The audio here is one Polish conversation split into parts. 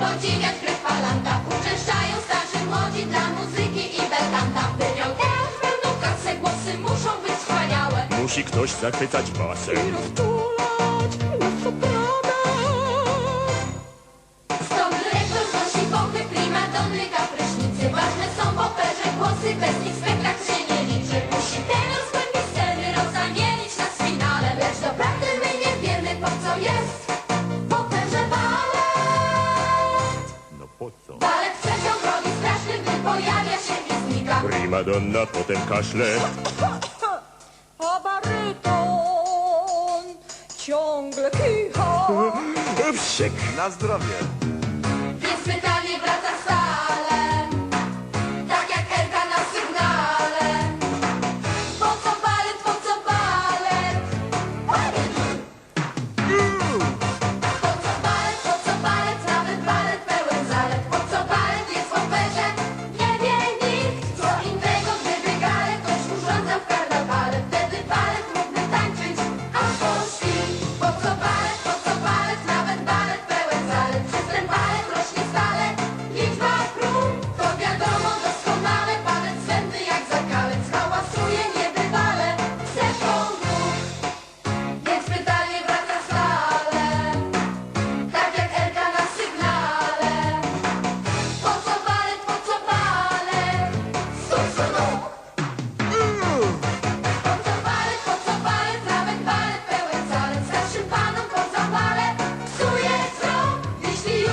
podziwiać grę falanta Uczęszczają starzy młodzi dla muzyki i belkanta. Wybią teraz będą kasę, głosy muszą być wspaniałe. Musi ktoś zachwycać basem Madonna potem kaszle. A baryton ciągle kicha. Wszek. Na zdrowie. Więc pytanie, brat.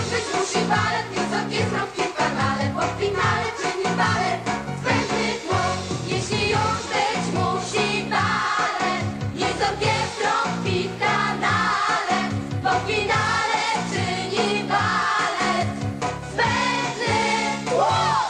Tańczyć musi balet, więc orkiestrą w piłka balet Bo finale czyni balet. Zbędny tłum Jeśli już być musi balet. Nie z w kanale Bo finale czyni balet. Zbędny tłum